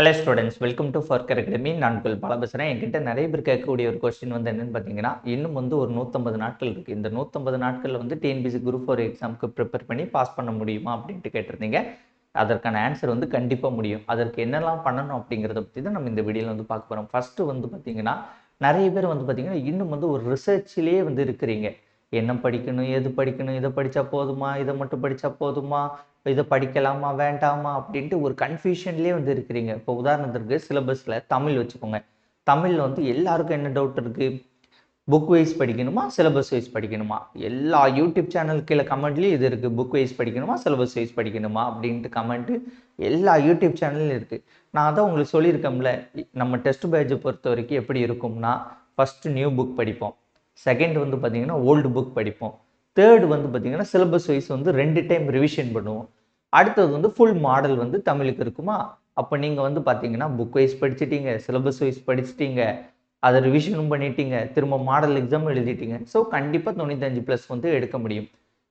Hello students welcome to ஃபர்க் academy நான் உங்கள் பல பேசுகிறேன் என்கிட்ட நிறைய பேர் கேட்கக்கூடிய ஒரு கொஸ்டின் வந்து என்னன்னு பார்த்தீங்கன்னா இன்னும் வந்து ஒரு நூற்றம்பது நாட்கள் இருக்குது இந்த நூற்றம்பது நாட்களில் வந்து டிஎன்பிசி குரூப் ஃபோர் எக்ஸாமுக்கு ப்ரிப்பேர் பண்ணி பாஸ் பண்ண முடியுமா அப்படின்ட்டு கேட்டிருந்தீங்க. அதற்கான ஆன்சர் வந்து கண்டிப்பாக முடியும். அதற்கு என்னெல்லாம் பண்ணணும் அப்படிங்கிறத பற்றி தான் நம்ம இந்த வீடியோவில் வந்து பார்க்க போகிறோம் ஃபஸ்ட்டு வந்து பார்த்தீங்கன்னா நிறைய பேர் வந்து பார்த்தீங்கன்னா இன்னும் வந்து ஒரு ரிசர்ச்சிலேயே வந்து இருக்கிறீங்க. என்ன படிக்கணும் எது படிக்கணும் இதை படித்தா போதுமா இதை மட்டும் படித்தா போதுமா இதை படிக்கலாமா வேண்டாமா அப்படின்ட்டு ஒரு கன்ஃபியூஷன்லேயே வந்து இருக்கிறீங்க. இப்போ உதாரணத்திற்கு சிலபஸில் தமிழ் வச்சுக்கோங்க. தமிழில் வந்து எல்லாருக்கும் என்ன டவுட் இருக்குது புக் வைஸ் படிக்கணுமா சிலபஸ் வைஸ் படிக்கணுமா? எல்லா யூடியூப் சேனல் கீழே கமெண்ட்லேயும் இது இருக்குது புக் வைஸ் படிக்கணுமா சிலபஸ் வைஸ் படிக்கணுமா அப்படின்ட்டு கமெண்ட்டு எல்லா யூடியூப் சேனல்லையும் இருக்குது நான் அதான் உங்களுக்கு சொல்லியிருக்கேன்ல நம்ம டெஸ்ட் பேட்சை பொறுத்த வரைக்கும் எப்படி இருக்கும்னா ஃபஸ்ட்டு நியூ புக் படிப்போம். செகண்ட் வந்து பார்த்தீங்கன்னா ஓல்டு புக் படிப்போம். தேர்ட் வந்து பார்த்தீங்கன்னா சிலபஸ் வைஸ் வந்து ரெண்டு டைம் ரிவிஷன் பண்ணுவோம். அடுத்தது வந்து ஃபுல் மாடல் வந்து தமிழுக்கு இருக்குமா? அப்போ நீங்கள் வந்து பார்த்தீங்கன்னா புக் வைஸ் படிச்சிட்டீங்க சிலபஸ் வைஸ் படிச்சிட்டீங்க அதை ரிவிஷனும் பண்ணிட்டீங்க திரும்ப மாடல் எக்ஸாம் எழுதிட்டீங்க. ஸோ கண்டிப்பாக தொண்ணூத்தஞ்சு ப்ளஸ் வந்து எடுக்க முடியும்.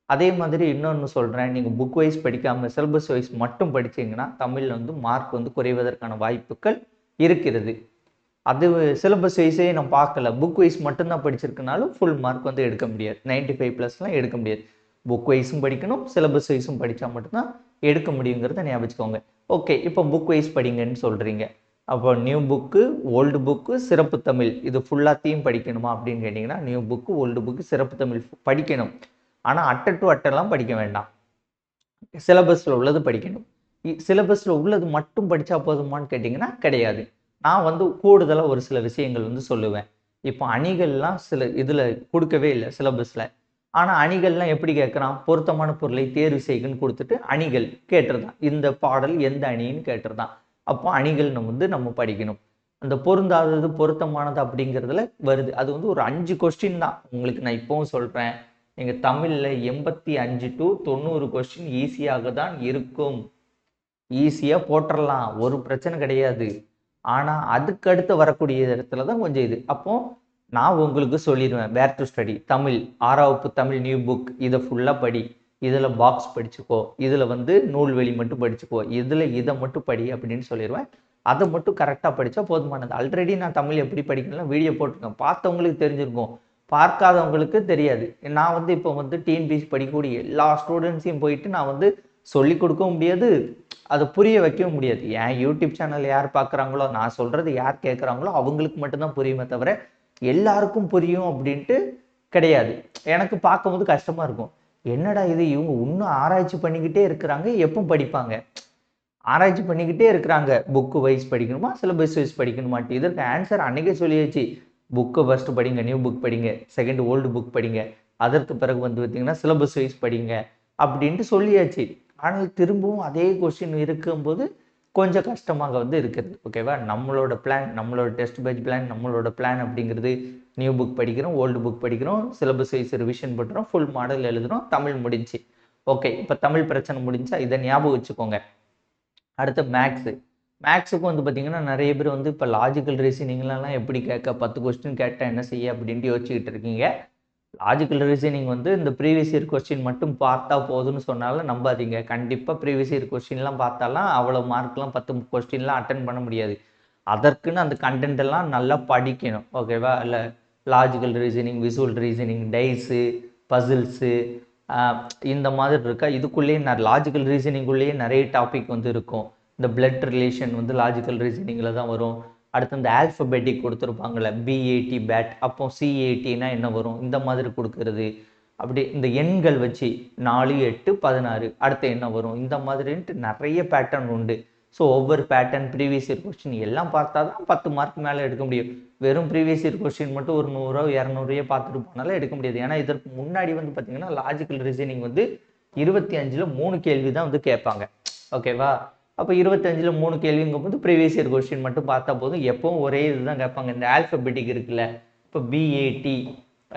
அதே மாதிரி இன்னொன்று சொல்கிறேன் நீங்கள் புக் வைஸ் படிக்காமல் சிலபஸ் வைஸ் மட்டும் படிச்சீங்கன்னா தமிழில் வந்து மார்க் வந்து குறைவதற்கான வாய்ப்புகள் இருக்கிறது. அது சிலபஸ் வைஸே நான் பார்க்கல. புக் வைஸ் மட்டும்தான் படிச்சிருக்கனாலும் ஃபுல் மார்க் வந்து எடுக்க முடியாது. நைன்டி ஃபைவ் ப்ளஸ்லாம் எடுக்க முடியாது. புக் வைஸும் படிக்கணும் சிலபஸ் வைஸும் படித்தா மட்டும்தான் எடுக்க முடியுங்கிறத ஞாபகிச்சுக்கோங்க. ஓகே இப்போ புக் வைஸ் படிங்கன்னு சொல்கிறீங்க அப்போ நியூ புக்கு ஓல்டு புக்கு சிறப்பு தமிழ் இது ஃபுல்லாக தீம் படிக்கணுமா அப்படின்னு கேட்டிங்கன்னா நியூ புக்கு ஓல்டு புக்கு சிறப்பு தமிழ் படிக்கணும். ஆனால் அட்டை டு அட்டெல்லாம் படிக்க வேண்டாம். சிலபஸில் உள்ளது படிக்கணும். சிலபஸில் உள்ளது மட்டும் படித்தா போதுமான்னு கேட்டிங்கன்னா கிடையாது. நான் வந்து கூடுதலாக ஒரு சில விஷயங்கள் வந்து சொல்லுவேன். இப்போ அணிகள்லாம் சில இதில் கொடுக்கவே இல்லை சிலபஸில் ஆனால் அணிகள்லாம் எப்படி கேட்குறான்? பொருத்தமான பொருளை தேர்வு செய்கன்னு கொடுத்துட்டு அணிகள் கேட்டுருதான் இந்த பாடல் எந்த அணின்னு கேட்டுருதான் அப்போ அணிகள் நம்ம வந்து நம்ம படிக்கணும். அந்த பொருந்தாதது பொருத்தமானது அப்படிங்கிறதுல வருது. அது வந்து ஒரு அஞ்சு கொஸ்டின் தான். உங்களுக்கு நான் இப்போவும் சொல்கிறேன் எங்கள் தமிழில் எண்பத்தி அஞ்சு டு தொண்ணூறு கொஸ்டின் ஈஸியாக தான் இருக்கும். ஈஸியாக போட்டுடலாம் ஒரு பிரச்சனை கிடையாது. ஆனால் அதுக்கடுத்து வரக்கூடிய இடத்துல தான் கொஞ்சம் இது. அப்போது நான் உங்களுக்கு சொல்லிடுவேன். Where to study Tamil. ஆறாவப்பு Tamil new book இதை ஃபுல்லாக படி. இதில் பாக்ஸ் படிச்சுக்கோ. இதில் வந்து நூல்வெளி மட்டும் படிச்சுக்கோ. இதில் இதை மட்டும் படி அப்படின்னு சொல்லிடுவேன். அதை மட்டும் கரெக்டாக படித்தா போதுமானது. ஆல்ரெடி நான் தமிழ் எப்படி படிக்கணும் வீடியோ போட்டிருக்கேன். பார்த்தவங்களுக்கு தெரிஞ்சிருக்கும். பார்க்காதவங்களுக்கு தெரியாது. நான் வந்து இப்போ வந்து டிஎன்பிசி படிக்கக்கூடிய எல்லா ஸ்டூடெண்ட்ஸையும் போயிட்டு நான் வந்து சொல்லி கொடுக்கவும் முடியாது. அதை புரிய வைக்கவும் முடியாது. என் யூடியூப் சேனல் யார் பார்க்குறாங்களோ நான் சொல்கிறது யார் கேட்குறாங்களோ அவங்களுக்கு மட்டும்தான் புரியுமே தவிர எல்லாருக்கும் புரியும் அப்படின்ட்டு கிடையாது. எனக்கு பார்க்கும்போது கஷ்டமாக இருக்கும். என்னடா இது? இவங்க இன்னும் ஆராய்ச்சி பண்ணிக்கிட்டே இருக்கிறாங்க. எப்போ படிப்பாங்க? ஆராய்ச்சி பண்ணிக்கிட்டே இருக்கிறாங்க. புக்கு வைஸ் படிக்கணுமா? சிலபஸ் வைஸ் படிக்கணுமாட்டு இதற்கு ஆன்சர் அன்னைக்கே சொல்லியாச்சு. புக்கு ஃபஸ்ட்டு படிங்க நியூ புக் படிங்க. செகண்ட் ஓல்டு புக் படிங்க. அதற்கு பிறகு வந்து பார்த்தீங்கன்னா சிலபஸ் வைஸ் படிங்க. அப்படின்ட்டு சொல்லியாச்சு. ஆனால் திரும்பவும் அதே கொஸ்டின் இருக்கும்போது கொஞ்சம் கஷ்டமாக வந்து இருக்கிறது ஓகேவா நம்மளோட பிளான் நம்மளோட டெஸ்ட் பேஜ் பிளான் நம்மளோட பிளான் அப்படிங்கிறது நியூ புக் படிக்கிறோம் ஓல்டு புக் படிக்கிறோம் சிலபஸ் வைஸ் ரிவிஷன் பண்ணுறோம் ஃபுல் மாடல் எழுதுகிறோம் தமிழ் முடிஞ்சு. ஓகே இப்போ தமிழ் பிரச்சனை முடிஞ்சா இதை ஞாபகம் வச்சுக்கோங்க. அடுத்து மேக்ஸு மேக்ஸுக்கும் வந்து பார்த்தீங்கன்னா நிறைய பேர் வந்து இப்போ லாஜிக்கல் ரீசனிங்லாம் எப்படி கேட்க பத்து கொஸ்டின் கேட்டால் என்ன செய்ய அப்படின்ட்டு யோசிச்சுக்கிட்டு இருக்கீங்க. லாஜிக்கல் ரீசனிங் வந்து இந்த ப்ரீவியஸ் இயர் கொஸ்டின் மட்டும் பார்த்தா போதும்னு சொன்னாலும் நம்பாதீங்க. கண்டிப்பாக ப்ரீவியஸ் இயர் கொஸ்டின்லாம் பார்த்தாலாம் அவ்வளோ மார்க்லாம் பத்து கொஸ்டின்லாம் அட்டன் பண்ண முடியாது. அதற்குன்னு அந்த கண்டென்ட் எல்லாம் நல்லா படிக்கணும். ஓகேவா இல்லை logical reasoning visual reasoning dice puzzles இந்த மாதிரி இருக்கா? இதுக்குள்ளேயே நான் லாஜிக்கல் ரீசனிங்குள்ளேயே நிறைய டாபிக் வந்து இருக்கும். இந்த பிளட் ரிலேஷன் வந்து லாஜிக்கல் ரீசனிங்கில் தான் வரும். அடுத்து இந்த ஆல்ஃபபெட்டிக் கொடுத்துருப்பாங்கள்ல பிஏடி பேட் அப்போ சிஏடினா என்ன வரும்? இந்த மாதிரி கொடுக்கறது. அப்படி இந்த எண்கள் வச்சு நாலு எட்டு பதினாறு அடுத்து என்ன வரும்? இந்த மாதிரின்ட்டு நிறைய பேட்டர்ன் உண்டு. ஸோ ஒவ்வொரு பேட்டர்ன் ப்ரீவியஸ் இயர் கொஸ்டின் எல்லாம் பார்த்தா தான் பத்து மார்க் மேலே எடுக்க முடியும். வெறும் ப்ரீவியஸ் இயர் கொஸ்டின் மட்டும் ஒரு நூறோ இரநூறுயோ பார்த்துட்டு போனாலும் எடுக்க முடியாது. ஏன்னா இதற்கு முன்னாடி வந்து பார்த்தீங்கன்னா லாஜிக்கல் ரீசனிங் வந்து இருபத்தி அஞ்சில் மூணு கேள்வி தான் வந்து கேட்பாங்க. ஓகேவா அப்போ இருபத்தஞ்சில் மூணு கேள்விங்கும் போது ப்ரீவியஸ் இயர் கொஸ்டின் மட்டும் பார்த்தா போதும். எப்பவும் ஒரே இதுதான் கேட்பாங்க. இந்த ஆல்ஃபபெட்டிக் இருக்குல்ல. இப்போ பிஏடி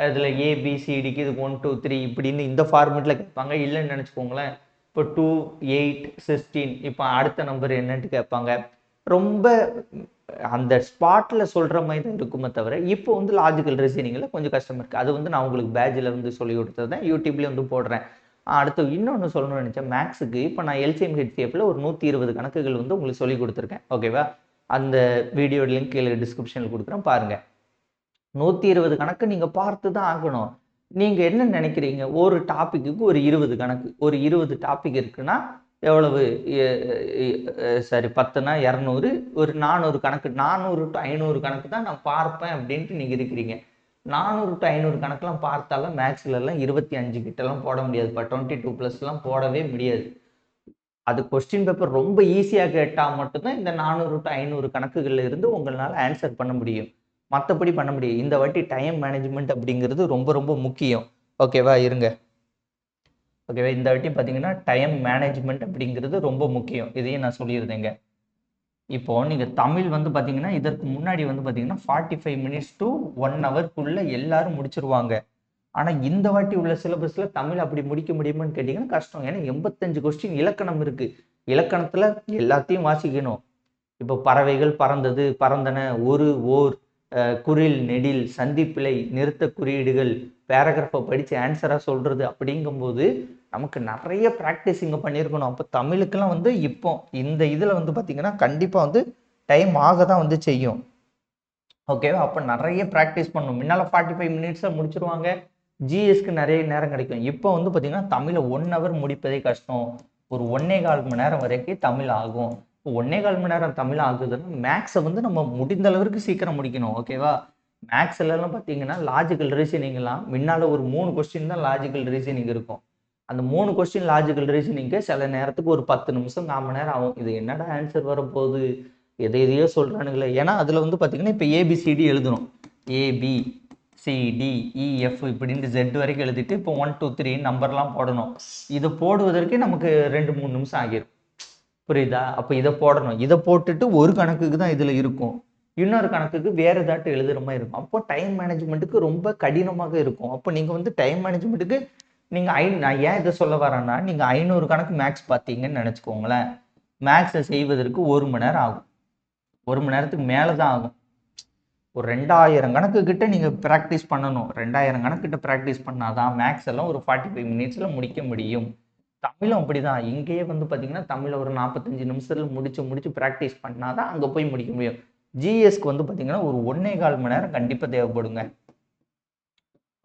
அதில் ஏபிசிடிக்கு இது ஒன் டூ த்ரீ இப்படின்னு இந்த ஃபார்மெட்டில் கேட்பாங்க. இல்லைன்னு நினச்சிக்கோங்களேன். இப்போ டூ எயிட் சிக்ஸ்டீன் இப்போ அடுத்த நம்பர் என்னன்ட்டு கேட்பாங்க. ரொம்ப அந்த ஸ்பாட்டில் சொல்கிற மாதிரி தான் இருக்குமே தவிர இப்போ வந்து லாஜிக்கல் ரீசனிங்கில் கொஞ்சம் கஷ்டமாக இருக்குது அது வந்து நான் உங்களுக்கு பேஜில் வந்து சொல்லி கொடுத்தது தான் யூடியூப்லேயே வந்து போடுறேன். அடுத்து இன்னொன்று சொல்லணும்னு நினச்சேன். மேக்ஸுக்கு இப்போ நான் எல்சிஎம் ஹெச்சிஎஃப்ல ஒரு நூற்றி இருபது கணக்குகள் வந்து உங்களுக்கு சொல்லி கொடுத்துருக்கேன். ஓகேவா அந்த வீடியோ லிங்க் கீழே டிஸ்கிரிப்ஷனில் கொடுக்குறேன். பாருங்கள் நூற்றி இருபது கணக்கு நீங்கள் பார்த்து தான் ஆகணும். நீங்கள் என்ன நினைக்கிறீங்க? ஒரு டாப்பிக்கு ஒரு இருபது கணக்கு. ஒரு இருபது டாபிக் இருக்குன்னா எவ்வளவு? சரி பத்துனா இரநூறு. ஒரு நானூறு கணக்கு நானூறு டு ஐநூறு கணக்கு தான் நான் பார்ப்பேன் அப்படின்ட்டு நீங்கள் இருக்கிறீங்க. நானூறு டு ஐநூறு கணக்கெலாம் பார்த்தாலும் மேக்ஸ்லலாம் இருபத்தி அஞ்சு கிட்டலாம் போட முடியாதுப்பா டுவெண்ட்டி டூ ப்ளஸ்லாம் போடவே முடியாது. அது கொஸ்டின் பேப்பர் ரொம்ப ஈஸியாக கேட்டால் மட்டும்தான் இந்த நானூறு டு ஐநூறு கணக்குகளில் இருந்து உங்களால் ஆன்சர் பண்ண முடியும். மற்றபடி பண்ண முடியும் இந்த வாட்டி டைம் மேனேஜ்மெண்ட் அப்படிங்கிறது ரொம்ப ரொம்ப முக்கியம். ஓகேவா இருங்க. ஓகேவா இந்த வாட்டி பார்த்தீங்கன்னா டைம் மேனேஜ்மெண்ட் அப்படிங்கிறது ரொம்ப முக்கியம். இதையும் நான் சொல்லியிருந்தேங்க இப்போ நீங்கள் தமிழ் வந்து பார்த்தீங்கன்னா இதற்கு முன்னாடி வந்து பார்த்தீங்கன்னா forty five minutes to one ஹவர்க்குள்ளே எல்லாரும் முடிச்சிருவாங்க. ஆனால் இந்த வாட்டி உள்ள சிலபஸில் தமிழ் அப்படி முடிக்க முடியுமான்னு கேட்டிங்கன்னா கஷ்டம். ஏன்னா எண்பத்தஞ்சு கொஸ்டின் இலக்கணம் இருக்குது இலக்கணத்தில் எல்லாத்தையும் வாசிக்கணும். இப்போ பறவைகள் பறந்தது பறந்தன ஒரு ஓர் குரில் நெடில் சந்திப்பிழை நிறுத்த குறியீடுகள் பேராகிராஃபை படித்து ஆன்சராக சொல்கிறது அப்படிங்கும்போது நமக்கு நிறைய ப்ராக்டிஸ் இங்கே பண்ணியிருக்கணும் அப்போ தமிழுக்கெல்லாம் வந்து இப்போ இந்த இதில் வந்து பார்த்திங்கன்னா கண்டிப்பாக வந்து டைம் ஆக தான் வந்து செய்யும். ஓகேவா அப்போ நிறைய ப்ராக்டிஸ் பண்ணணும். முன்னால் ஃபார்ட்டி ஃபைவ் மினிட்ஸில் முடிச்சிருவாங்க. ஜிஎஸ்க்கு நிறைய நேரம் கிடைக்கும். இப்போ வந்து பார்த்திங்கன்னா தமிழை ஒன் ஹவர் முடிப்பதே கஷ்டம். ஒரு ஒன்னே கால் மணி நேரம் வரைக்கும் தமிழ் ஆகும். இப்போ ஒன்னே கால் மணி நேரம் தமிழ் ஆகுதுன்னா மேக்ஸை வந்து நம்ம முடிந்த அளவுக்கு சீக்கிரம் முடிக்கணும். ஓகேவா மேக்ஸ்லலாம் பார்த்தீங்கன்னா லாஜிக்கல் ரீசனிங்லாம் முன்னால் ஒரு மூணு கொஸ்டின் தான் லாஜிக்கல் ரீசனிங் இருக்கும். அந்த மூணு கொஸ்டின் லாஜிக்கல் ரீசனிங்க்கு சில நேரத்துக்கு ஒரு பத்து நிமிஷம் கால் மணி நேரம் ஆகும். இது என்னடா ஆன்சர் வரப்போகுது? எதை எதையோ சொல்கிறானுங்களே ஏன்னா அதில் வந்து பார்த்தீங்கன்னா இப்போ ஏபிசிடி எழுதணும் A B C D E F e, இப்படின்ட்டு ஜெட் வரைக்கும் எழுதிட்டு இப்போ ஒன் டூ த்ரீ நம்பர்லாம் போடணும். இதை போடுவதற்கே நமக்கு ரெண்டு மூணு நிமிஷம் ஆகிரும். புரியுதா? அப்போ இதை போடணும். இதை போட்டுட்டு ஒரு கணக்குக்கு தான் இதில் இருக்கும். இன்னொரு கணக்குக்கு வேறு ஏதாட்டு எழுதுகிற மாதிரி இருக்கும். அப்போ டைம் மேனேஜ்மெண்ட்டுக்கு ரொம்ப கடினமாக இருக்கும். அப்போ நீங்கள் வந்து டைம் மேனேஜ்மெண்ட்டுக்கு நீங்கள் ஐ நான் ஏன் இதை சொல்ல வரேன்னா நீங்கள் ஐநூறு கணக்கு மேக்ஸ் பார்த்தீங்கன்னு நினச்சிக்கோங்களேன். மேக்ஸை செய்வதற்கு ஒரு மணி நேரம் ஆகும். ஒரு மணி நேரத்துக்கு மேலே தான் ஆகும். ஒரு ரெண்டாயிரம் கணக்கு கிட்ட நீங்கள் ப்ராக்டிஸ் பண்ணணும். ரெண்டாயிரம் கணக்கிட்ட ப்ராக்டிஸ் பண்ணாதான் மேக்ஸ் எல்லாம் ஒரு ஃபார்ட்டி ஃபைவ் மினிட்ஸில் முடிக்க முடியும். தமிழும் அப்படி தான் இங்கேயே வந்து பார்த்தீங்கன்னா தமிழை ஒரு நாற்பத்தஞ்சு நிமிஷத்தில் முடிச்சு முடிச்சு ப்ராக்டிஸ் பண்ணால் தான் அங்கே போய் முடிக்க முடியும். ஜிஎஸ்க்கு வந்து பார்த்தீங்கன்னா ஒரு ஒன்னே கால் மணி நேரம் கண்டிப்பாக தேவைப்படுங்க.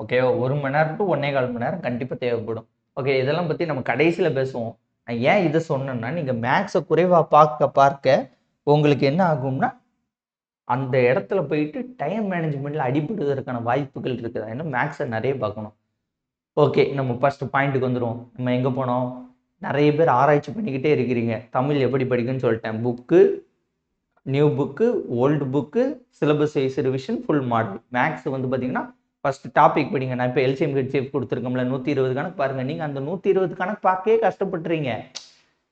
ஓகேவா ஒரு மணி நேரம் டு ஒன்னே கால் மணி நேரம் கண்டிப்பாக தேவைப்படும். ஓகே இதெல்லாம் பற்றி நம்ம கடைசியில் பேசுவோம். நான் ஏன் இதை சொன்னேன்னா நீங்கள் மேக்ஸை குறைவாக பார்க்க பார்க்க உங்களுக்கு என்ன ஆகும்னா அந்த இடத்துல போயிட்டு டைம் மேனேஜ்மெண்ட்டில் அடிபடுவதற்கான வாய்ப்புகள் இருக்குது. ஏன்னா மேக்ஸை நிறைய பார்க்கணும். ஓகே நம்ம ஃபஸ்ட்டு பாயிண்ட்டுக்கு வந்துடுவோம் நம்ம எங்கே போனோம்? நிறைய பேர் ஆராய்ச்சி பண்ணிக்கிட்டே இருக்கிறீங்க. தமிழ் எப்படி படிக்குன்னு சொல்லிட்டேன். Book new book old book syllabus wise revision full model maths வந்து பார்த்தீங்கன்னா ஃபர்ஸ்ட் டாபிக் படிங்க. நான் இப்போ எல்சிஎம் ஹெச்எஃப் கொடுத்துருக்கோம்ல நூற்றி இருபது கணக்கு பாருங்கள் நீங்கள் அந்த நூற்றி இருபது கணக்கு பார்க்கவே கஷ்டப்பட்டுறீங்க.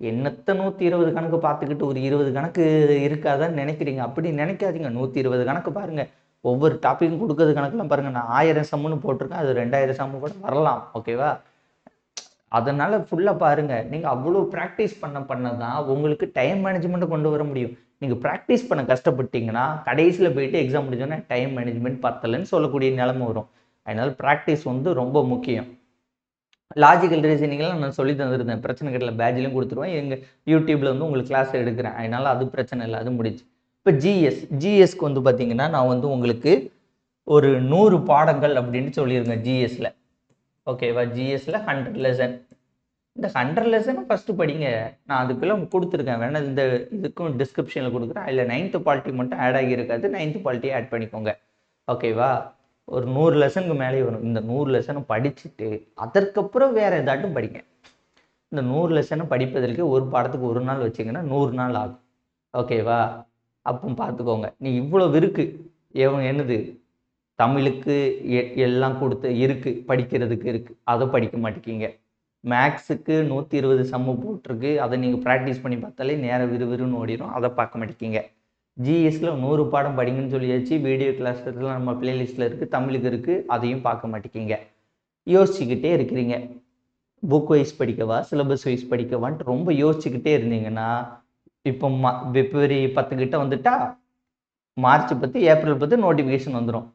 என்னத்த நூற்றி இருபது கணக்கு பார்த்துக்கிட்டு ஒரு இருபது கணக்கு இருக்காதான்னு நினைக்கிறீங்க. அப்படி நினைக்காதீங்க. நூற்றி இருபது கணக்கு பாருங்கள் ஒவ்வொரு டாப்பிக்கும் கொடுக்கறது கணக்கெலாம் பாருங்கள் நான் ஆயிரம் சம்முன்னு போட்டிருக்கேன். அது ரெண்டாயிரம் சம்மு கூட வரலாம். ஓகேவா அதனால் ஃபுல்லாக பாருங்கள் நீங்கள் அவ்வளோ ப்ராக்டிஸ் பண்ண பண்ண தான் உங்களுக்கு டைம் மேனேஜ்மெண்ட்டை கொண்டு வர முடியும். நீங்கள் ப்ராக்டிஸ் பண்ண கஷ்டப்பட்டீங்கன்னா கடைசியில் போயிட்டு எக்ஸாம் முடிஞ்சோன்னா டைம் மேனேஜ்மெண்ட் பத்தலைன்னு சொல்லக்கூடிய நிலைமை வரும். அதனால் ப்ராக்டிஸ் வந்து ரொம்ப முக்கியம். லாஜிக்கல் ரீசனிங்லாம் நான் சொல்லி தந்துருந்தேன். பிரச்சனை கிடையாது பேட்ஜ்லையும் கொடுத்துருவேன். எங்கள் யூடியூப்பில் வந்து உங்களுக்கு கிளாஸ் எடுக்கிறேன். அதனால் அது பிரச்சனை இல்லை அது முடிச்சு இப்போ ஜிஎஸ் ஜிஎஸ்க்கு வந்து பார்த்தீங்கன்னா நான் வந்து உங்களுக்கு ஒரு நூறு பாடங்கள் அப்படின்னு சொல்லியிருந்தேன் ஜிஎஸ்ல ஓகேவா ஜிஎஸ்ல ஹண்ட்ரட் லெசன் இந்த ஹண்ட்ரட் லெசனும் ஃபஸ்ட்டு படிங்க. நான் அதுக்குள்ளே கொடுத்துருக்கேன். வேணா இந்த இதுக்கும் டிஸ்கிரிப்ஷனில் கொடுக்குறேன். அதில் நைன்த்து குவாலிட்டி மட்டும் ஆட் ஆகியிருக்காது. நைன்த்து குவாலிட்டி ஆட் பண்ணிக்கோங்க. ஓகேவா ஒரு நூறு லெசனுக்கு மேலே வரும். இந்த நூறு லெசனை படிச்சுட்டு அதற்கப்புறம் வேறு ஏதாட்டும் படிங்க. இந்த நூறு லெசனும் படிப்பதற்கு ஒரு பாடத்துக்கு ஒரு நாள் வச்சிங்கன்னா நூறு நாள் ஆகும். ஓகேவா அப்போ பார்த்துக்கோங்க. நீ இவ்வளோ இருக்கு. இவங்க என்னது? தமிழுக்கு எ- எல்லாம் கொடுத்து இருக்குது படிக்கிறதுக்கு இருக்குது அதை படிக்க மாட்டேங்கிங்க மேக்ஸுக்கு நூற்றி இருபது சம்மு போட்டிருக்கு. அதை நீங்கள் ப்ராக்டிஸ் பண்ணி பார்த்தாலே நேரம் விறுவிறுன்னு ஓடிடும் அதை பார்க்க மாட்டேங்கிங்க ஜிஎஸ்சில் நூறு பாடம் படிங்கன்னு சொல்லியாச்சு. வீடியோ கிளாஸில் நம்ம பிளேலிஸ்ட்டில் இருக்குது தமிழுக்கு இருக்குது அதையும் பார்க்க மாட்டேங்கிங்க யோசிச்சுக்கிட்டே இருக்கிறீங்க. புக் வைஸ் படிக்கவா? சிலபஸ் வைஸ் படிக்கவான்ட்டு ரொம்ப யோசிச்சுக்கிட்டே இருந்தீங்கன்னா இப்போ மா பிப்ரவரி பத்துக்கிட்ட வந்துட்டா மார்ச் பத்து ஏப்ரல் பத்து நோட்டிஃபிகேஷன் வந்துடும்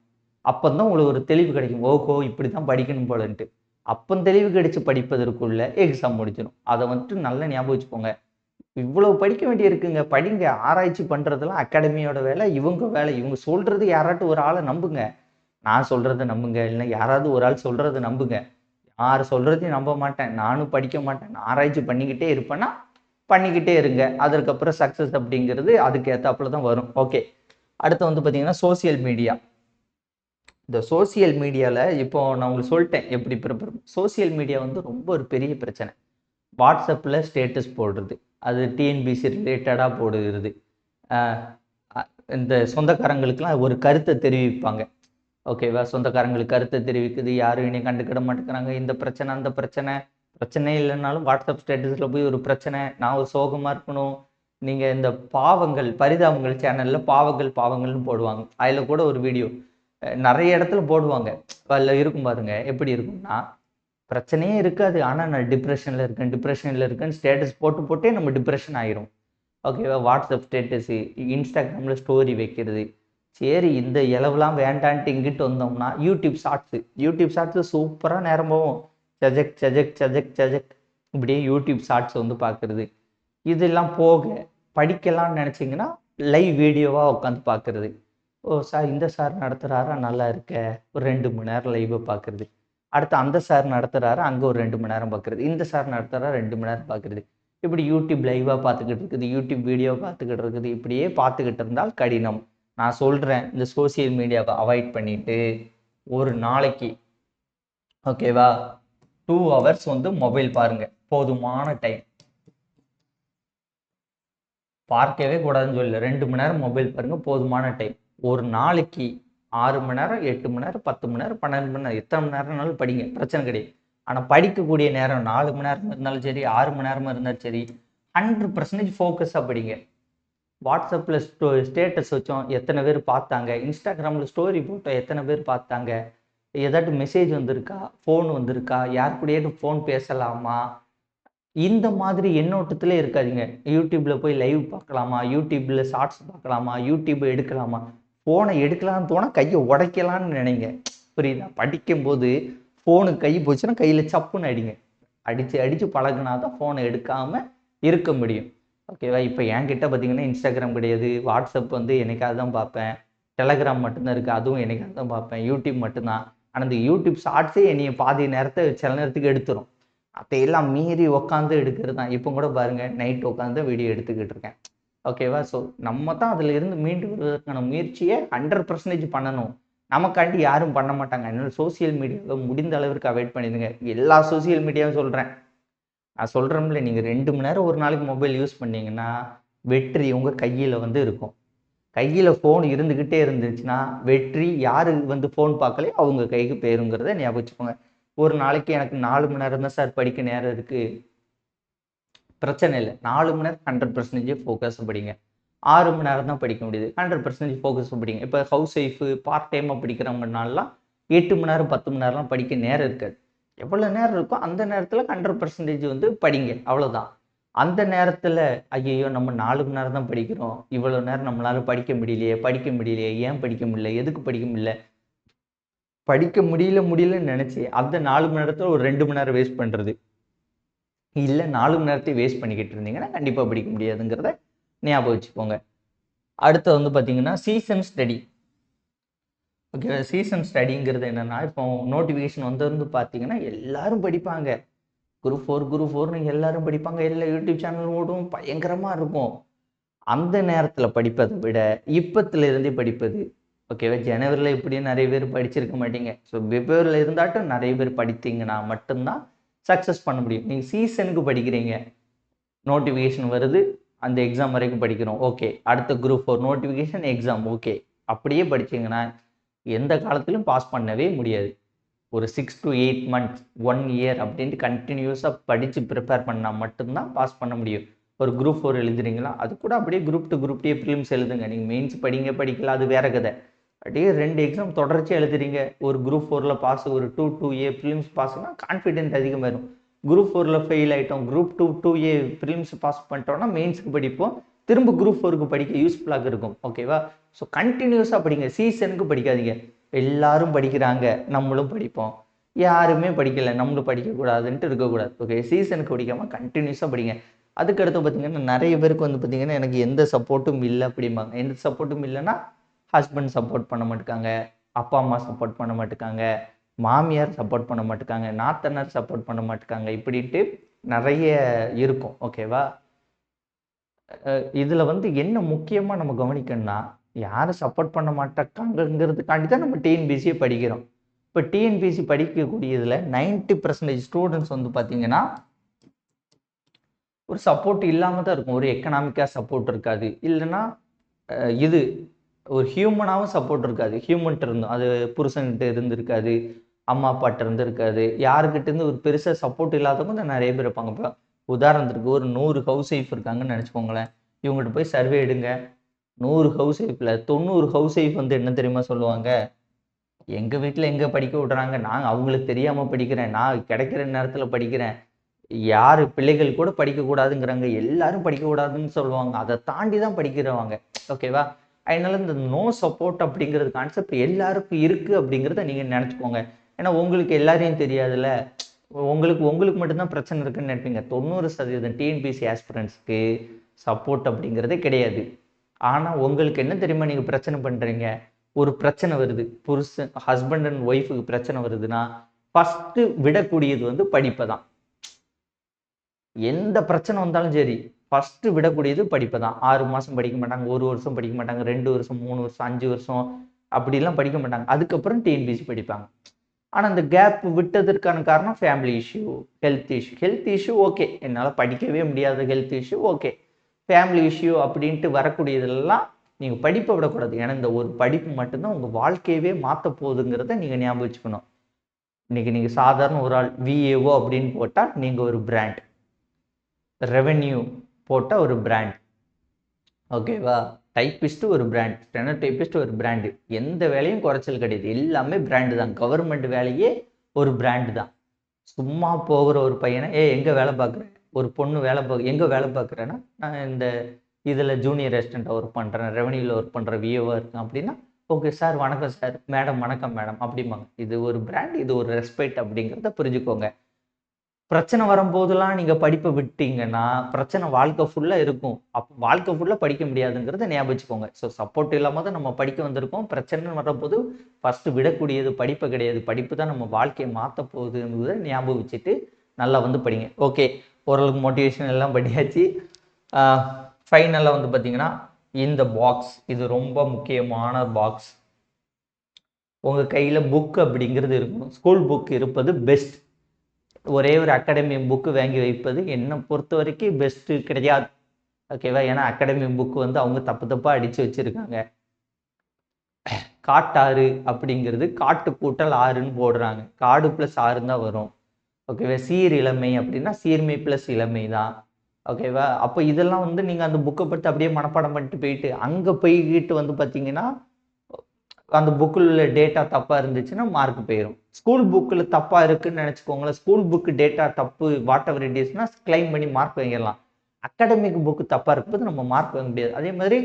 அப்போ தான் உங்களுக்கு ஒரு தெளிவு கிடைக்கும். ஓஹோ இப்படி தான் படிக்கணும் போலன்ட்டு. அப்போ தெளிவு கிடைச்சி படிப்பதற்குள்ள எக்ஸாம் முடிஞ்சிடும். அதை வந்துட்டு நல்லா ஞாபகம் வச்சுக்கோங்க. இவ்வளவு படிக்க வேண்டிய இருக்குங்க. படிங்க. ஆராய்ச்சி பண்ணுறதெல்லாம் அகாடமியோட வேலை. இவங்க வேலை. இவங்க சொல்கிறது யாராட்டும் ஒரு ஆளை நம்புங்க. நான் சொல்கிறத நம்புங்க. இல்லை யாராவது ஒரு ஆள் சொல்கிறத நம்புங்க. யார் சொல்கிறதையும் நம்ப மாட்டேன். நானும் படிக்க மாட்டேன். நான் ஆராய்ச்சி பண்ணிக்கிட்டே இருப்பேன்னா பண்ணிக்கிட்டே இருங்க. அதற்கப்புறம் சக்ஸஸ் அப்படிங்கிறது அதுக்கு ஏற்றாப்புல தான் வரும். ஓகே அடுத்து வந்து பார்த்தீங்கன்னா சோசியல் மீடியா இந்த சோசியல் மீடியாவில் இப்போ நான் உங்களுக்கு சொல்லிட்டேன் எப்படி ப்ரிப்பேர் சோசியல் மீடியா வந்து ரொம்ப ஒரு பெரிய பிரச்சனை. வாட்ஸ்அப்பில் ஸ்டேட்டஸ் போடுறது. அது டிஎன்பிசி ரிலேட்டடாக போடுகிறது. இந்த சொந்தக்காரங்களுக்கெலாம் ஒரு கருத்தை தெரிவிப்பாங்க. ஓகேவா சொந்தக்காரங்களுக்கு கருத்தை தெரிவிக்குது. யாரும் இனி கண்டுக்கிட மாட்டேங்கிறாங்க. இந்த பிரச்சனை அந்த பிரச்சனை. பிரச்சனை இல்லைனாலும் வாட்ஸ்அப் ஸ்டேட்டஸில் போய் ஒரு பிரச்சனை. நான் ஒரு சோகமாக இருக்கணும். நீங்கள் இந்த பாவங்கள் பரிதாபங்கள் சேனலில் பாவங்கள் பாவங்கள்னு போடுவாங்க. அதில் கூட ஒரு வீடியோ நிறைய இடத்துல போடுவாங்க. அதில் இருக்கும் பாருங்க எப்படி இருக்கும்னா பிரச்சனையே இருக்காது. ஆனால் நான் டிப்ரெஷனில் இருக்கேன் டிப்ரெஷனில் இருக்கேன்னு ஸ்டேட்டஸ் போட்டு போட்டே நம்ம டிப்ரெஷன் ஆயிரும். ஓகேவா வாட்ஸ்அப் ஸ்டேட்டஸு இன்ஸ்டாகிராமில் ஸ்டோரி வைக்கிறது. சரி இந்த இளவுலாம் வேண்டான்ட்டு இங்கிட்டு வந்தோம்னா யூடியூப் ஷார்ட்ஸு யூடியூப் ஷார்ட்ஸு சூப்பராக நேரம் போவோம் சஜக் சஜக் சஜக் சஜக். இப்படியே யூடியூப் ஷார்ட்ஸ் வந்து பார்க்குறது இதெல்லாம் போக படிக்கலாம்னு நினச்சிங்கன்னா லைவ் வீடியோவாக உட்காந்து பார்க்குறது ஓ சார் இந்த சார் நடத்துகிறாரா நல்லா இருக்க. ஒரு ரெண்டு மணி நேரம் லைவை பார்க்குறது அடுத்து அந்த சார் நடத்துகிறாரா அங்கே ஒரு ரெண்டு மணி நேரம் பார்க்குறது இந்த சார் நடத்துகிறாரா ரெண்டு மணி நேரம் பார்க்குறது இப்படி யூடியூப் லைவாக பார்த்துக்கிட்டு இருக்குது யூடியூப் வீடியோ பார்த்துக்கிட்டு இருக்குது. இப்படியே பார்த்துக்கிட்டு இருந்தால் கடினம். நான் சொல்கிறேன் இந்த சோஷியல் மீடியாவை அவாய்ட் பண்ணிவிட்டு ஒரு நாளைக்கு ஓகேவா டூ ஹவர்ஸ் வந்து மொபைல் பாருங்க. போதுமான டைம் பார்க்கவே கூடாதுன்னு சொல்லல. ரெண்டு மணி நேரம் மொபைல் பாருங்க போதுமான டைம் ஒரு நாளைக்கு ஆறு மணி நேரம் எட்டு மணி நேரம் பத்து மணி நேரம் பன்னெண்டு மணி நேரம் எத்தனை மணி நேரம்னாலும் படிங்க பிரச்சனை கிடையாது. ஆனால் படிக்கக்கூடிய நேரம் நாலு மணி நேரம் இருந்தாலும் சரி ஆறு மணி நேரமாக இருந்தாலும் சரி ஹண்ட்ரட் பர்சன்டேஜ் ஃபோக்கஸாக படிங்க. வாட்ஸ்அப்பில் ஸ்டோ ஸ்டேட்டஸ் வச்சோம் எத்தனை பேர் பார்த்தாங்க இன்ஸ்டாகிராமில் ஸ்டோரி போட்டோம் எத்தனை பேர் பார்த்தாங்க ஏதாட்டும் மெசேஜ் வந்திருக்கா ஃபோன் வந்திருக்கா யார் கூடயாட்டும் ஃபோன் பேசலாமா? இந்த மாதிரி எண்ணோட்டத்திலே இருக்காதீங்க. யூடியூப்பில் போய் லைவ் பார்க்கலாமா? யூடியூப்பில் ஷார்ட்ஸ் பார்க்கலாமா? யூடியூப் எடுக்கலாமா? ஃபோனை எடுக்கலாம்னு தோணா கையை உடைக்கலான்னு நினைங்க. புரியுதா? படிக்கும்போது ஃபோனு கை போச்சுன்னா கையில் சப்புன்னு அடிங்க. அடித்து அடித்து பழகுனா தான் ஃபோனை எடுக்காமல் இருக்க முடியும். ஓகேவா இப்போ என்கிட்ட பார்த்தீங்கன்னா இன்ஸ்டாகிராம் கிடையாது. வாட்ஸ்அப் வந்து என்னைக்காவது தான் பார்ப்பேன். டெலகிராம் மட்டும்தான் இருக்குது அதுவும் என்னைக்காக தான் பார்ப்பேன். யூடியூப் மட்டும்தான். ஆனால் இந்த யூடியூப் ஷார்ட்ஸே என்னைய பாதி நேரத்தை சில நேரத்துக்கு எடுத்துரும். அதையெல்லாம் மீறி உட்காந்து எடுக்கிறது தான். இப்போ கூட பாருங்கள் நைட் உட்காந்து வீடியோ எடுத்துக்கிட்டு இருக்கேன். ஓகேவா ஸோ நம்ம தான் அதில் இருந்து மீண்டு வருவதற்கான முயற்சியை ஹண்ட்ரட் பர்சன்டேஜ் பண்ணணும். நமக்காண்டி யாரும் பண்ண மாட்டாங்க. அதனால சோசியல் மீடியாவை முடிந்த அளவிற்கு அவாய்ட் பண்ணிடுங்க. எல்லா சோசியல் மீடியாவும் சொல்கிறேன் நான் சொல்கிறோம்ல நீங்கள் ரெண்டு மணி நேரம் ஒரு நாளைக்கு மொபைல் யூஸ் பண்ணீங்கன்னா வெற்றி உங்கள் கையில் வந்து இருக்கும். கையில் ஃபோன் இருந்துக்கிட்டே இருந்துச்சுன்னா வெற்றி யார் வந்து ஃபோன் பார்க்கலையோ அவங்க கைக்கு போயிருங்கிறத ஞாபகம் வச்சுக்கோங்க. ஒரு நாளைக்கு எனக்கு நாலு மணி நேரம் தான் சார் படிக்க நேரம் இருக்குது பிரச்சனை இல்லை. நாலு மணி நேரம் ஹண்ட்ரட் பர்சன்டேஜ் ஃபோக்கஸ் படிங்க. ஆறு மணி நேரம் தான் படிக்க முடியுது. ஹண்ட்ரட் பர்சன்டேஜ் ஃபோக்கஸ் படிங்க. இப்போ ஹவுஸ் ஒய்ஃபு பார்ட் டைமாக படிக்கிறவங்கனாலாம் எட்டு மணி நேரம் பத்து மணி நேரம்லாம் படிக்க நேரம் இருக்காது. எவ்வளோ நேரம் இருக்கோ அந்த நேரத்தில் ஹண்ட்ரட் பர்சன்டேஜ் வந்து படிங்க. அவ்வளோதான் அந்த நேரத்தில் ஐயோ நம்ம நாலு மணி நேரம் தான் படிக்கிறோம். இவ்வளோ நேரம் நம்மளால் படிக்க முடியலையே படிக்க முடியலையே ஏன் படிக்க முடியல எதுக்கு படிக்க முடியல? படிக்க முடியல முடியலன்னு நினச்சி அந்த நாலு மணி நேரத்தில் ஒரு ரெண்டு மணி நேரம் வேஸ்ட் பண்ணுறது இல்லை நாலு மணி நேரத்தை வேஸ்ட் பண்ணிக்கிட்டு இருந்தீங்கன்னா கண்டிப்பாக படிக்க முடியாதுங்கிறத ஞாபகம் வச்சுக்கோங்க. அடுத்து வந்து பார்த்தீங்கன்னா சீசன் ஸ்டடி ஓகேவா சீசன் ஸ்டடிங்கிறது என்னென்னா இப்போ நோட்டிஃபிகேஷன் வந்து பார்த்தீங்கன்னா எல்லாரும் படிப்பாங்க. குரூப் ஃபோர் குரூப் ஃபோர்னு எல்லாரும் படிப்பாங்க. எல்லா யூடியூப் சேனல் ஓடும் பயங்கரமாக இருக்கும். அந்த நேரத்தில் படிப்பதை விட இப்பத்துலேருந்தே படிப்பது. ஓகேவா ஜனவரியில் இப்படியும் நிறைய பேர் படிச்சிருக்க மாட்டீங்க. ஸோ பிப்ரவரியில் இருந்தாட்டும் நிறைய பேர் படித்தீங்கன்னா மட்டும்தான் சக்ஸஸ் பண்ண முடியும். நீங்கள் சீசனுக்கு படிக்கிறீங்க. நோட்டிஃபிகேஷன் வருது. அந்த எக்ஸாம் வரைக்கும் படிக்கிறோம். ஓகே அடுத்த group four notification exam okay அப்படியே படிச்சிங்கன்னா எந்த காலத்திலும் பாஸ் பண்ணவே முடியாது. ஒரு six to eight months one year அப்படின்ட்டு கண்டினியூஸாக படித்து ப்ரிப்பேர் பண்ணால் மட்டும்தான் பாஸ் பண்ண முடியும். ஒரு குரூப் ஃபோர் எழுதுறீங்களா? அது கூட அப்படியே குரூப் டு குரூப் டே ப்ரிலிம்ஸ் எழுதுங்க. நீங்கள் மெயின்ஸ் படிங்க படிக்கல அது வேற கதை. அப்படியே ரெண்டு எக்ஸாம் தொடர்ச்சியாக எழுதுறீங்க. ஒரு குரூப் ஃபோரில் பாஸ் ஒரு டூ டூ ஏ ப்ரிலிம்ஸ் பாஸ்னா கான்ஃபிடென்ட் அதிகமாயிரும். குரூப் ஃபோரில் ஃபெயில் ஆகிட்டோம் group two two A prelims pass பண்ணிட்டோம்னா மெயின்ஸுக்கு படிப்போம். திரும்ப குரூப் ஃபோருக்கு படிக்க யூஸ்ஃபுல்லாக இருக்கும். ஓகேவா ஸோ கண்டினியூஸாக படிங்க. சீசனுக்கு படிக்காதீங்க. எல்லாரும் படிக்கிறாங்க. நம்மளும் படிப்போம். யாருமே படிக்கலை. நம்மளும் படிக்கக்கூடாதுன்ட்டு இருக்கக்கூடாது. ஓகே சீசனுக்கு படிக்காமல் கண்டினியூஸாக படிங்க. அதுக்கடுத்து பார்த்தீங்கன்னா நிறைய பேருக்கு வந்து பார்த்தீங்கன்னா எனக்கு எந்த சப்போர்ட்டும் இல்லை அப்படிம்பாங்க. எந்த சப்போர்ட்டும் இல்லைன்னா ஹஸ்பண்ட் சப்போர்ட் பண்ண மாட்டேக்காங்க அப்பா அம்மா சப்போர்ட் பண்ண மாட்டேக்காங்க மாமியார் சப்போர்ட் பண்ண மாட்டேங்காங்க நாத்தனார் சப்போர்ட் பண்ண மாட்டேக்காங்க இப்படின்ட்டு நிறைய இருக்கும். ஓகேவா இதில் வந்து என்ன முக்கியமாக நம்ம கவனிக்கணும்னா யாரும் சப்போர்ட் பண்ண மாட்டேங்கிறதுக்காண்டி தான் நம்ம டிஎன்பிசியை படிக்கிறோம். இப்போ டிஎன்பிசி படிக்கக்கூடியதில் நைன்டி பர்சன்டேஜ் ஸ்டூடெண்ட்ஸ் வந்து பார்த்தீங்கன்னா ஒரு சப்போர்ட் இல்லாமல் தான் இருக்கும். ஒரு எக்கனாமிக்காக சப்போர்ட் இருக்காது. இல்லைன்னா இது ஒரு ஹியூமனாகவும் சப்போர்ட் இருக்காது. ஹியூமன்ட்டு இருந்தோம் அது புருஷன்கிட்ட இருந்திருக்காது அம்மா அப்பாட்ட இருந்து இருக்காது. யாருக்கிட்ட இருந்து ஒரு பெருசாக சப்போர்ட் இல்லாதவங்க தான் நிறைய பேர் இருப்பாங்க. இப்போ உதாரணத்துக்கு ஒரு நூறு ஹவுஸ் ஒய்ஃப் இருக்காங்கன்னு நினச்சிக்கோங்களேன். இவங்ககிட்ட போய் சர்வே எடுங்க. நூறு ஹவுஸ் ஒய்ஃபில் தொண்ணூறு ஹவுஸ் ஒய்ஃப் வந்து என்ன தெரியுமா சொல்லுவாங்க? எங்கள் வீட்டில் எங்கே படிக்க விடுறாங்க? நான் அவங்களுக்கு தெரியாமல் படிக்கிறேன். நான் கிடைக்கிற நேரத்தில் படிக்கிறேன். யார் பிள்ளைகள் கூட படிக்கக்கூடாதுங்கிறாங்க. எல்லாரும் படிக்கக்கூடாதுன்னு சொல்லுவாங்க. அதை தாண்டி தான் படிக்கிறவங்க ஓகேவா அதனால இந்த நோ சப்போர்ட் அப்படிங்கிறது கான்செப்ட் எல்லாருக்கும் இருக்குது அப்படிங்கிறத நீங்கள் நினச்சிக்கோங்க. ஏன்னா உங்களுக்கு எல்லாரையும் தெரியாதுல்ல. உங்களுக்கு உங்களுக்கு மட்டும்தான் பிரச்சனை இருக்குன்னு நினைப்பீங்க. தொண்ணூறு சதவீதம் டிஎன்பிசி ஆஸ்பிரன்ஸ்க்கு சப்போர்ட் அப்படிங்கிறதே கிடையாது. ஆனால் உங்களுக்கு என்ன தெரியுமா நீங்கள் பிரச்சனை பண்ணுறீங்க ஒரு பிரச்சனை வருது. புருஷன் ஹஸ்பண்ட் அண்ட் ஒய்ஃபுக்கு பிரச்சனை வருதுன்னா ஃபஸ்ட்டு விடக்கூடியது வந்து படிப்பை தான் எந்த பிரச்சனை வந்தாலும் சரி ஃபஸ்ட்டு விடக்கூடியது படிப்பு தான் ஆறு மாதம் படிக்க மாட்டாங்க ஒரு வருஷம் படிக்க மாட்டாங்க ரெண்டு வருஷம் மூணு வருஷம் அஞ்சு வருஷம் அப்படிலாம் படிக்க மாட்டாங்க. அதுக்கப்புறம் டிஎன்பிசி படிப்பாங்க. ஆனால் அந்த கேப் விட்டதற்கான காரணம் family issue health issue health issue okay என்னால் படிக்கவே முடியாத health issue okay family issue அப்படின்ட்டு வரக்கூடியதெல்லாம் நீங்கள் படிப்பை விடக்கூடாது. ஏன்னா இந்த ஒரு படிப்பு மட்டும்தான் உங்கள் வாழ்க்கையவே மாற்ற போகுதுங்கிறத நீங்கள் ஞாபகம் வச்சுக்கணும். இன்றைக்கி நீங்கள் சாதாரண ஒரு ஆள் விஏஓ அப்படின்னு போட்டால் நீங்கள் ஒரு பிராண்ட் ரெவென்யூ போட்டால் ஒரு பிராண்ட் ஓகேவா டைப்பிஸ்ட் ஒரு பிராண்ட் ஸ்டெனோ டைப்பிஸ்ட் ஒரு பிராண்டு எந்த வேலையும் குறைச்சல் கிடையாது. எல்லாமே பிராண்டு தான். கவர்மெண்ட் வேலையே ஒரு பிராண்டு தான். சும்மா போகிற ஒரு பையனை ஏ எங்கே வேலை பார்க்குறேன் ஒரு பொண்ணு வேலை பார்க்க எங்கே வேலை பார்க்குறேன்னா நான் இந்த இதில் ஜூனியர் ரெசிடெண்ட்டாக ஒர்க் பண்ணுறேன் ரெவன்யூவில் ஒர்க் பண்ணுற விஏவாக இருக்கேன். அப்படின்னா ஓகே சார் வணக்கம் சார் மேடம் வணக்கம் மேடம் அப்படிம்பாங்க. இது ஒரு பிராண்ட் இது ஒரு ரெஸ்பெக்ட் அப்படிங்கிறத புரிஞ்சுக்கோங்க. பிரச்சனை வரும்போதெல்லாம் நீங்கள் படிப்பை விட்டீங்கன்னா பிரச்சனை வாழ்க்கை ஃபுல்லாக இருக்கும். அப்போ வாழ்க்கை ஃபுல்லாக படிக்க முடியாதுங்கிறத ஞாபகம் ஸோ சப்போர்ட் இல்லாமல் தான் நம்ம படிக்க வந்திருக்கோம். பிரச்சனை வரும்போது ஃபஸ்ட்டு விடக்கூடியது படிப்பு கிடையாது. படிப்பு தான் நம்ம வாழ்க்கையை மாற்ற போகுதுங்கிறத ஞாபகம் வச்சுட்டு நல்லா வந்து படிங்க. ஓகே ஓரளவுக்கு மோட்டிவேஷன் எல்லாம் படியாச்சு ஃபைனலாக வந்து பார்த்தீங்கன்னா இந்த பாக்ஸ் இது ரொம்ப முக்கியமான பாக்ஸ் உங்கள் கையில் புக் அப்படிங்கிறது இருக்கும். ஸ்கூல் புக் இருப்பது பெஸ்ட் ஒரே ஒரு அகாடமி புக்கு வாங்கி வைப்பது என்னை பொறுத்த வரைக்கும் பெஸ்ட்டு கிடையாது. ஓகேவா ஏன்னா அகாடமி புக்கு வந்து அவங்க தப்பு தப்பாக அடித்து வச்சுருக்காங்க. காட்டாறு அப்படிங்கிறது காட்டு கூட்டல் ஆறுன்னு போடுறாங்க. காடு ப்ளஸ் ஆறு தான் வரும். ஓகேவா சீர் இளமை அப்படின்னா சீர்மை ப்ளஸ் இளமை தான். ஓகேவா அப்போ இதெல்லாம் வந்து நீங்கள் அந்த புக்கை பற்றி அப்படியே மனப்பாடம் பண்ணிட்டு போயிட்டு அங்கே போய்கிட்டு வந்து பார்த்தீங்கன்னா அந்த புக்கில் உள்ள டேட்டா தப்பாக இருந்துச்சுன்னா மார்க் போயிடும் ஸ்கூல் புக்கில் தப்பாக இருக்குன்னு நினச்சிக்கோங்களேன் ஸ்கூல் புக்கு டேட்டா தப்பு வாட் எவர் இட் இஸ்னா கிளைம் பண்ணி மார்க் வாங்கிடலாம். அகாடமிக் புக்கு தப்பாக இருக்கும்போது நம்ம மார்க் வாங்க முடியாது. அதே மாதிரி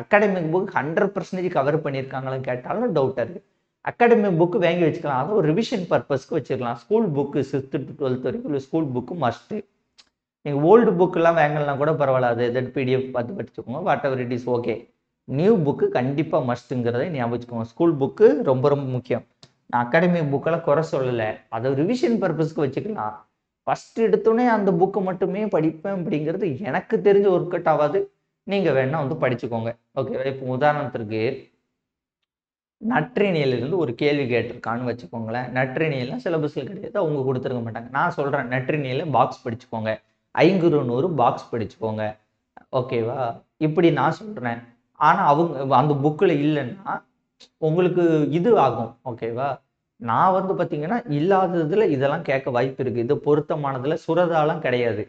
academic book hundred percentage cover பண்ணியிருக்காங்களான்னு கேட்டாலும் டவுட்டாக இருக்குது அகாடமிக் புக்கு வாங்கி வச்சுக்கலாம். அதை ஒரு ரிவிஷன் பர்பஸ்க்கு வச்சுக்கலாம். School book sixth to twelfth வரைக்கும் உள்ள ஸ்கூல் புக்கு மஸ்ட்டு நீங்கள் ஓல்டு புக்கெல்லாம் வாங்கலாம் கூட பரவாயில்ல. அது எதாவது பிடிஎஃப் பார்த்து படிச்சுக்கோங்க. Whatever it is okay new book கண்டிப்பாக மஸ்ட்டுங்கிறத ஞாபகம் வச்சுக்கோங்க ஸ்கூல் புக்கு ரொம்ப ரொம்ப முக்கியம். நான் அகாடமிக் புக்கெல்லாம் குறை சொல்லலை. அதை ரிவிஷன் பர்பஸ்க்கு வச்சுக்கலாம். ஃபஸ்ட் எடுத்தோடனே அந்த புக்கை மட்டுமே படிப்பேன் அப்படிங்கிறது எனக்கு தெரிஞ்ச ஒர்க் அவுட் ஆகாது நீங்கள் வேணால் வந்து படிச்சுக்கோங்க. ஓகேவா இப்போ உதாரணத்திற்கு நற்றினியிலிருந்து ஒரு கேள்வி கேட்டிருக்கான்னு வச்சுக்கோங்களேன். நற்றினியெல்லாம் சிலபஸில் கிடையாது. அவங்க கொடுத்துருக்க மாட்டாங்க. நான் சொல்கிறேன் நற்றினியில் பாக்ஸ் படிச்சுக்கோங்க. ஐங்குறு நூறு பாக்ஸ் படிச்சுக்கோங்க. ஓகேவா இப்படி நான் சொல்கிறேன் ஆனால் அவங்க அந்த புக்கில் இல்லைன்னா உங்களுக்கு இது ஆகும். ஓகேவா நான் வந்து பார்த்தீங்கன்னா இல்லாததுல இதெல்லாம் கேட்க வாய்ப்பு இருக்குது இது பொருத்தமானதுல சுரதாலாம் கிடையாது.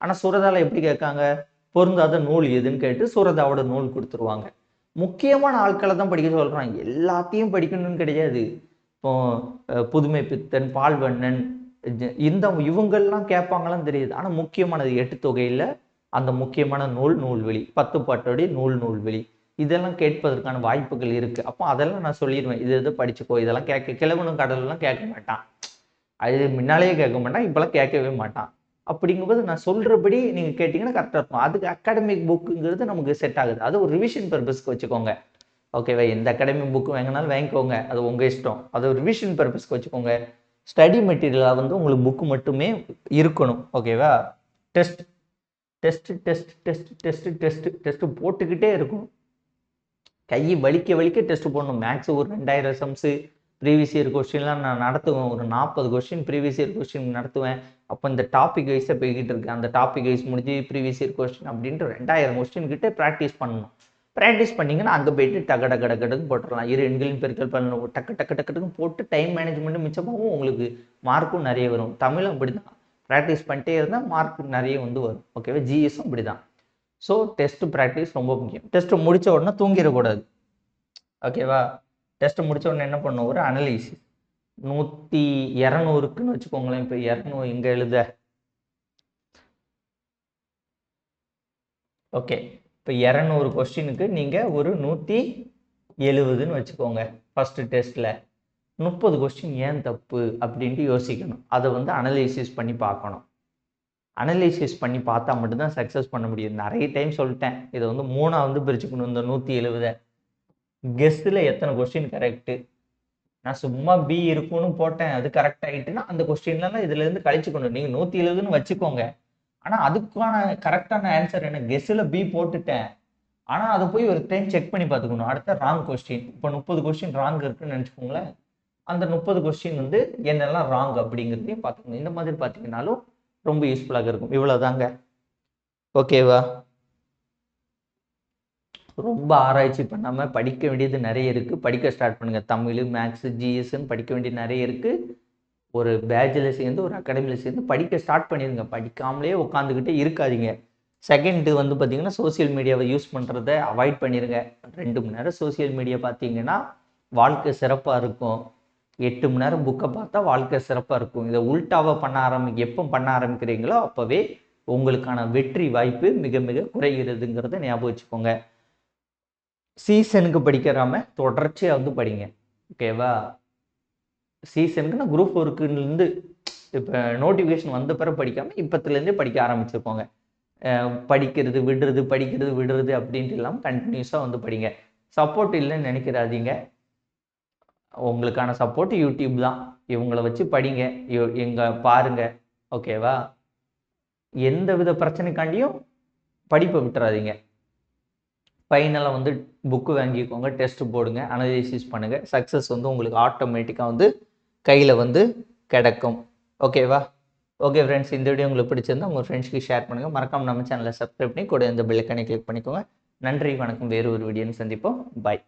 ஆனால் சுரதால எப்படி கேட்காங்க? பொருந்தாத நூல் எதுன்னு கேட்டு சுரதாவோட நூல் கொடுத்துருவாங்க. முக்கியமான ஆட்களை தான் படிக்க சொல்கிறாங்க எல்லாத்தையும் படிக்கணும்னு கிடையாது. இப்போ புதுமை பித்தன் பால்வண்ணன் இந்த இவங்கள்லாம் கேட்பாங்களான்னு தெரியுது. ஆனால் முக்கியமானது எட்டு தொகையில் அந்த முக்கியமான நூல் நூல்வெளி. பத்து பாட்டோடைய நூல் நூல்வெளி. இதெல்லாம் கேட்பதற்கான வாய்ப்புகள் இருக்கு. அப்போ அதெல்லாம் நான் சொல்லிடுவேன். இது இது படிச்சுக்கோ. இதெல்லாம் கேட்க கிழவனும் கடலெல்லாம் கேட்க மாட்டான். அது முன்னாலேயே கேட்க மாட்டான் இப்போல்லாம் கேட்கவே மாட்டான். அப்படிங்கும்போது நான் சொல்கிறபடி நீங்கள் கேட்டிங்கன்னா கரெக்டாக இருக்கும். அதுக்கு அகாடமிக் புக்குங்கிறது நமக்கு செட் ஆகுது. அது ஒரு ரிவிஷன் பர்பஸ்க்கு வச்சுக்கோங்க. ஓகேவா எந்த அகாடமிக் புக்கு வாங்கினாலும் வாங்கிக்கோங்க. அது உங்கள் இஷ்டம். அது ஒரு ரிவிஷன் பர்பஸ்க்கு வச்சுக்கோங்க. ஸ்டடி மெட்டீரியலாக வந்து உங்களுக்கு புக்கு மட்டுமே இருக்கணும். ஓகேவா test test test test test test test போட்டுக்கிட்டே இருக்கணும். கை வலிக்க வலிக்க டெஸ்ட் போடணும். மேக்ஸ் ஒரு ரெண்டாயிரம் சம்ஸு ப்ரீவியஸ் இயர் கொஸ்டின்லாம் நான் நடத்துவேன். ஒரு நாற்பது கொஸ்டின் ப்ரீவியஸ் இயர் கொஸ்டின் நடத்துவேன். அப்போ இந்த டாபிக் வைஸாக போய்கிட்டு இருக்கேன் அந்த டாபிக் வைஸ் முடிஞ்சு ப்ரீவியஸ் இயர் கொஸ்டின் அப்படின்ட்டு ரெண்டாயிரம் கொஸ்டின் கிட்டே ப்ராக்டிஸ் பண்ணணும். ப்ராக்டிஸ் பண்ணிங்கன்னா அங்கே போயிட்டு டக டக டக்குன்னு போட்டுடலாம் இரு எண்களின் பெருக்கல் பண்ணணும் டக்கு டக்கு டக்குன்னு போட்டு டைம் மேனேஜ்மெண்ட்டு மிச்சமாகவும் உங்களுக்கு மார்க்கும் நிறைய வரும். தமிழும் அப்படி தான் ப்ராக்டிஸ் பண்ணிட்டே இருந்தால் மார்க் நிறைய வந்து வரும். ஓகேவா ஜிஎஸும் அப்படி தான் ஸோ டெஸ்ட் ப்ராக்டிஸ் ரொம்ப முக்கியம். டெஸ்ட்டு முடித்த உடனே தூங்கிடக்கூடாது. ஓகேவா? டெஸ்ட்டு முடித்த உடனே என்ன பண்ணும்? ஒரு அனலிசிஸ் நூற்றி இரநூறுக்குன்னு வச்சுக்கோங்களேன். இப்போ இரநூறு இங்கே எழுத. ஓகே. இப்போ இரநூறு கொஸ்டினுக்கு நீங்கள் ஒரு நூற்றி எழுபதுன்னு வச்சுக்கோங்க. ஃபஸ்ட்டு டெஸ்ட்டில் முப்பது கொஸ்டின் ஏன் தப்பு? அப்படின்ட்டு யோசிக்கணும். அதை வந்து அனலைசிஸ் பண்ணி பார்க்கணும். அனலைசிஸ் பண்ணி பார்த்தா மட்டும்தான் சக்ஸஸ் பண்ண முடியும். நிறைய டைம் சொல்லிட்டேன். இதை வந்து மூணாக வந்து பிரிச்சுக்கணும். இந்த நூற்றி எழுபதை கெஸ்ட்டில் எத்தனை கொஸ்டின் கரெக்டு நான் சும்மா பி இருக்கும்னு போட்டேன். அது கரெக்ட் ஆகிட்டுன்னா அந்த கொஸ்டின்லாம் இதுலேருந்து கழிச்சுக்கணும். நீங்கள் நூற்றி எழுபதுன்னு வச்சுக்கோங்க. ஆனால் அதுக்கான கரெக்டான ஆன்சர் என்ன? கெஸ்ஸில் பி போட்டுட்டேன். ஆனால் அதை போய் ஒரு டைம் செக் பண்ணி பார்த்துக்கணும். அடுத்த ராங் கொஸ்டின் இப்போ முப்பது கொஸ்டின் ராங் இருக்குன்னு நினச்சிக்கோங்களேன். அந்த முப்பது கொஸ்டின் வந்து என்னெல்லாம் ராங் அப்படிங்கிறதையும் பார்த்துக்கணும். இந்த மாதிரி பார்த்தீங்கன்னாலும் ரொம்ப யூஸ்ஃபுல்லாக இருக்கும். இவ்வளோதாங்க ஓகேவா ரொம்ப ஆராய்ச்சி பண்ணாமல் படிக்க வேண்டியது நிறைய இருக்குது படிக்க ஸ்டார்ட் பண்ணுங்கள் தமிழ் மேக்ஸு ஜிஎஸ்ன்னு படிக்க வேண்டியது நிறைய இருக்குது ஒரு பேட்சில் சேர்ந்து ஒரு அகாடமியில் சேர்ந்து படிக்க ஸ்டார்ட் பண்ணிடுங்க படிக்காமலே உட்காந்துக்கிட்டே இருக்காதீங்க. செகண்டு வந்து பார்த்தீங்கன்னா சோசியல் மீடியாவை யூஸ் பண்ணுறத அவாய்ட் பண்ணிடுங்க ரெண்டு மணி நேரம் சோசியல் மீடியா பார்த்தீங்கன்னா வாழ்க்கை சிறப்பாக இருக்கும். எட்டு மணி நேரம் புக்கை பார்த்தா வாழ்க்கை சிறப்பாக இருக்கும். இதை உல்ட்டாவை பண்ண ஆரம்பி எப்போ பண்ண ஆரம்பிக்கிறீங்களோ அப்போவே உங்களுக்கான வெற்றி வாய்ப்பு மிக மிக குறைகிறதுங்கிறத ஞாபகம் வச்சுக்கோங்க. சீசனுக்கு படிக்கிறாம தொடர்ச்சியாக வந்து படிங்க. ஓகேவா சீசனுக்கு குரூப் ஒர்க்குலேருந்து இப்போ நோட்டிஃபிகேஷன் வந்த பிறகு படிக்காமல் இப்போத்துலேருந்தே படிக்க ஆரம்பிச்சிருக்கோங்க. படிக்கிறது விடுறது படிக்கிறது விடுறது அப்படின்ட்டு இல்லாமல் கண்டினியூஸாக வந்து படிங்க. சப்போர்ட் இல்லைன்னு நினைக்கிறாதீங்க உங்களுக்கான சப்போர்ட் யூடியூப் தான். இவங்கள வச்சு படிங்க. எங்க பாருங்க. ஓகேவா எந்த வித பிரச்சனைக்காண்டியும் படிப்பை விட்டுறாதீங்க. ஃபைனலாக வந்து புக்கு வாங்கிக்கோங்க டெஸ்ட் போடுங்க அனலைசிஸ் பண்ணுங்கள் சக்ஸஸ் வந்து உங்களுக்கு ஆட்டோமேட்டிக்காக வந்து கையில் வந்து கிடைக்கும். ஓகேவா ஓகே ஃப்ரெண்ட்ஸ் இந்த வீடியோ உங்களுக்கு பிடிச்சிருந்தா உங்கள் ஃப்ரெண்ட்ஸ்க்கு ஷேர் பண்ணுங்கள் மறக்காம நம்ம சேனலை சப்ஸ்கிரைப் பண்ணி கூட இந்த பெல்லைக்கானே கிளிக் பண்ணிக்கோங்க. நன்றி வணக்கம். வேறு ஒரு வீடியோன்னு சந்திப்போம். பாய்